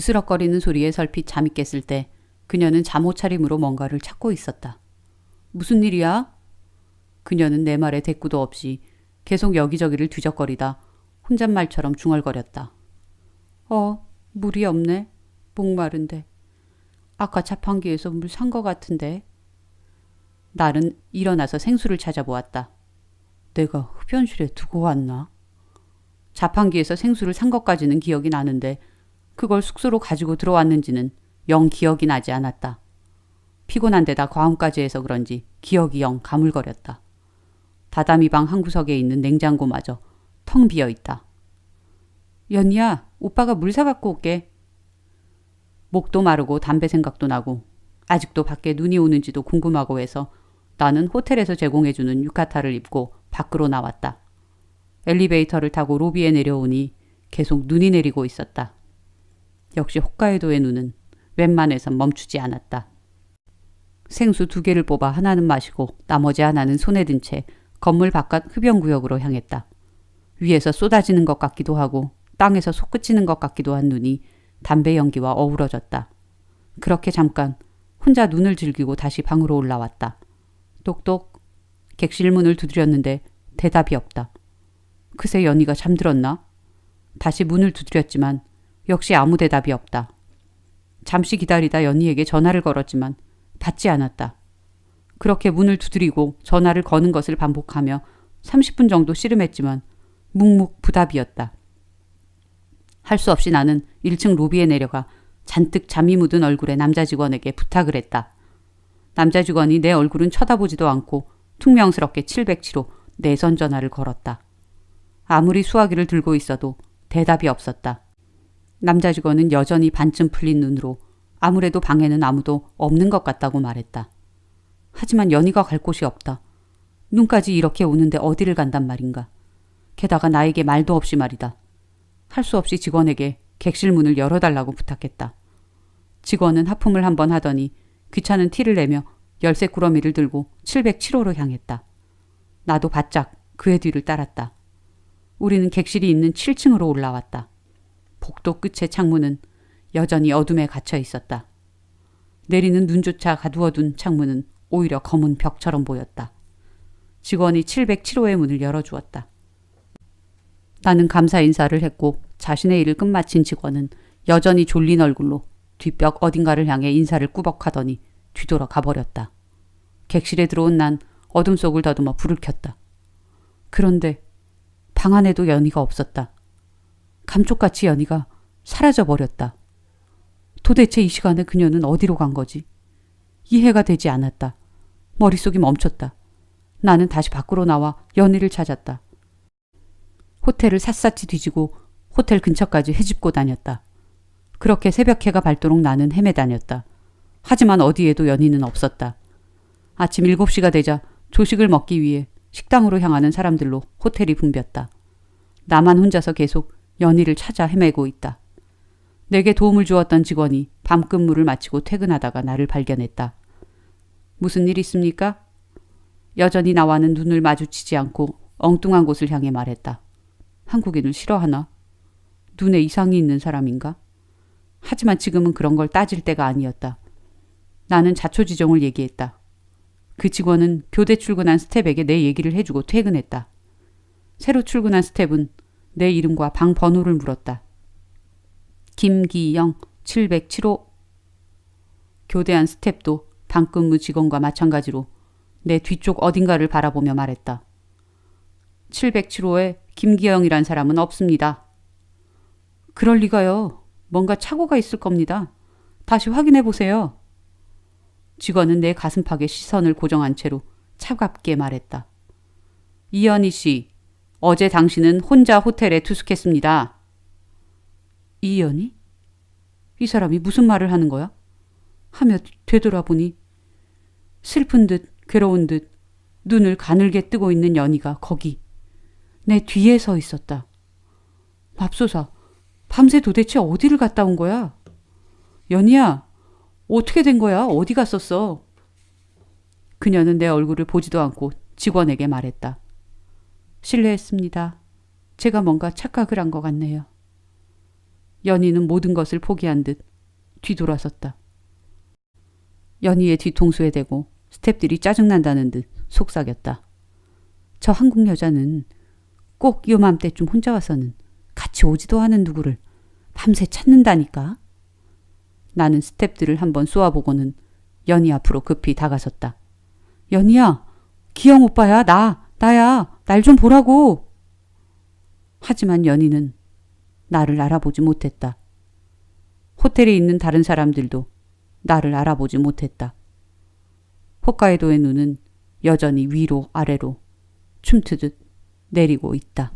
으스럭거리는 소리에 설핏 잠이 깼을 때 그녀는 잠옷 차림으로 뭔가를 찾고 있었다. 무슨 일이야? 그녀는 내 말에 대꾸도 없이 계속 여기저기를 뒤적거리다 혼잣말처럼 중얼거렸다. 어, 물이 없네. 목마른데. 아까 자판기에서 물 산 거 같은데. 날은 일어나서 생수를 찾아보았다. 내가 흡연실에 두고 왔나? 자판기에서 생수를 산 것까지는 기억이 나는데 그걸 숙소로 가지고 들어왔는지는 영 기억이 나지 않았다. 피곤한 데다 과음까지 해서 그런지 기억이 영 가물거렸다. 다다미 방 한 구석에 있는 냉장고마저 텅 비어 있다. 연희야, 오빠가 물 사갖고 올게. 목도 마르고 담배 생각도 나고 아직도 밖에 눈이 오는지도 궁금하고 해서 나는 호텔에서 제공해주는 유카타를 입고 밖으로 나왔다. 엘리베이터를 타고 로비에 내려오니 계속 눈이 내리고 있었다. 역시 홋카이도의 눈은 웬만해선 멈추지 않았다. 생수 두 개를 뽑아 하나는 마시고 나머지 하나는 손에 든 채 건물 바깥 흡연구역으로 향했다. 위에서 쏟아지는 것 같기도 하고 땅에서 솟구치는 것 같기도 한 눈이 담배 연기와 어우러졌다. 그렇게 잠깐 혼자 눈을 즐기고 다시 방으로 올라왔다. 똑똑 객실 문을 두드렸는데 대답이 없다. 그새 연희가 잠들었나? 다시 문을 두드렸지만 역시 아무 대답이 없다. 잠시 기다리다 연희에게 전화를 걸었지만 받지 않았다. 그렇게 문을 두드리고 전화를 거는 것을 반복하며 30분 정도 씨름했지만 묵묵부답이었다. 할 수 없이 나는 1층 로비에 내려가 잔뜩 잠이 묻은 얼굴의 남자 직원에게 부탁을 했다. 남자 직원이 내 얼굴은 쳐다보지도 않고 퉁명스럽게 707호 내선 전화를 걸었다. 아무리 수화기를 들고 있어도 대답이 없었다. 남자 직원은 여전히 반쯤 풀린 눈으로 아무래도 방에는 아무도 없는 것 같다고 말했다. 하지만 연희가 갈 곳이 없다. 눈까지 이렇게 오는데 어디를 간단 말인가. 게다가 나에게 말도 없이 말이다. 할 수 없이 직원에게 객실 문을 열어달라고 부탁했다. 직원은 하품을 한번 하더니 귀찮은 티를 내며 열쇠 꾸러미를 들고 707호로 향했다. 나도 바짝 그의 뒤를 따랐다. 우리는 객실이 있는 7층으로 올라왔다. 복도 끝의 창문은 여전히 어둠에 갇혀 있었다. 내리는 눈조차 가두어둔 창문은 오히려 검은 벽처럼 보였다. 직원이 707호의 문을 열어주었다. 나는 감사 인사를 했고 자신의 일을 끝마친 직원은 여전히 졸린 얼굴로 뒷벽 어딘가를 향해 인사를 꾸벅하더니 뒤돌아 가버렸다. 객실에 들어온 난 어둠 속을 더듬어 불을 켰다. 그런데 방 안에도 연희가 없었다. 감쪽같이 연희가 사라져 버렸다. 도대체 이 시간에 그녀는 어디로 간 거지? 이해가 되지 않았다. 머릿속이 멈췄다. 나는 다시 밖으로 나와 연희를 찾았다. 호텔을 샅샅이 뒤지고 호텔 근처까지 헤집고 다녔다. 그렇게 새벽해가 밝도록 나는 헤매 다녔다. 하지만 어디에도 연희는 없었다. 아침 7시가 되자 조식을 먹기 위해 식당으로 향하는 사람들로 호텔이 붐볐다. 나만 혼자서 계속 연희를 찾아 헤매고 있다. 내게 도움을 주었던 직원이 밤 근무를 마치고 퇴근하다가 나를 발견했다. 무슨 일 있습니까? 여전히 나와는 눈을 마주치지 않고 엉뚱한 곳을 향해 말했다. 한국인을 싫어하나? 눈에 이상이 있는 사람인가? 하지만 지금은 그런 걸 따질 때가 아니었다. 나는 자초지종을 얘기했다. 그 직원은 교대 출근한 스텝에게 내 얘기를 해주고 퇴근했다. 새로 출근한 스텝은 내 이름과 방 번호를 물었다. 김기영 707호 교대한 스텝도 방근무 직원과 마찬가지로 내 뒤쪽 어딘가를 바라보며 말했다. 707호에 김기영이란 사람은 없습니다. 그럴 리가요. 뭔가 착오가 있을 겁니다. 다시 확인해 보세요. 직원은 내 가슴팍에 시선을 고정한 채로 차갑게 말했다. 이연희 씨, 어제 당신은 혼자 호텔에 투숙했습니다. 이연희? 이 사람이 무슨 말을 하는 거야? 하며 되돌아보니 슬픈 듯 괴로운 듯 눈을 가늘게 뜨고 있는 연희가 거기 내 뒤에 서 있었다. 맙소사, 밤새 도대체 어디를 갔다 온 거야? 연희야, 어떻게 된 거야? 어디 갔었어? 그녀는 내 얼굴을 보지도 않고 직원에게 말했다. 실례했습니다. 제가 뭔가 착각을 한 것 같네요. 연희는 모든 것을 포기한 듯 뒤돌아섰다. 연희의 뒤통수에 대고 스탭들이 짜증난다는 듯 속삭였다. 저 한국 여자는 꼭 요맘때쯤 혼자 와서는 같이 오지도 않은 누구를 밤새 찾는다니까. 나는 스탭들을 한번 쏘아보고는 연희 앞으로 급히 다가섰다. 연희야, 기영 오빠야, 나, 나야, 날 좀 보라고. 하지만 연희는 나를 알아보지 못했다. 호텔에 있는 다른 사람들도 나를 알아보지 못했다. 홋카이도의 눈은 여전히 위로 아래로 춤트듯 내리고 있다.